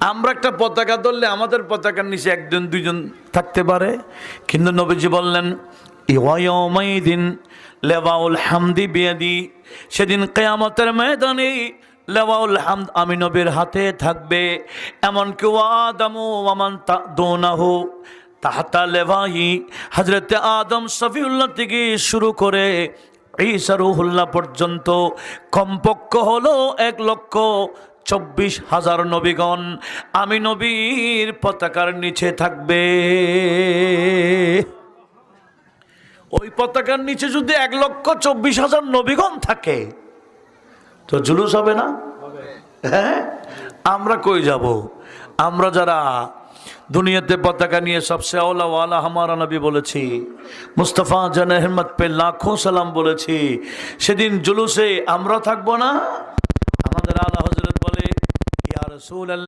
আমরা একটা পতাকা ধরলে আমাদের পতাকার নিচে একজন, দুইজন থাকতে পারে। কিন্তু নবীজি বললেন দিন লেবাউল হামদি বিয়াদি, সেদিন কেয়ামতের ময়দানে লেওয়াউল হামদ আমি নবীর হাতে থাকবে। এমন কেউ আদামু আমান তা দোনাহু তাহাতা লেভাহি হজরতে আদম সফিউল্লাহ থেকে শুরু করে ঈসা রুহুল্লাহ পর্যন্ত কমপক্ষ হলো এক লক্ষ চব্বিশ হাজার নবীগণ, আমি নবীর পতাকার নিচে থাকবে। ওই পতাকার নিচে যদি এক লক্ষ চব্বিশ হাজার নবীগণ থাকে, তো জুলুস হবে না? হ্যাঁ? আমরা কই যাব? আমরা যারা দুনিয়াতে পতাকা নিয়ে সবসে আওলা ওয়ালা হামারা নবী বলেছি, মুস্তফা জান আহমদ পে লাখো সালাম বলেছি, সেদিন জুলুসে আমরা থাকব না? আমাদের আলা رسول الله.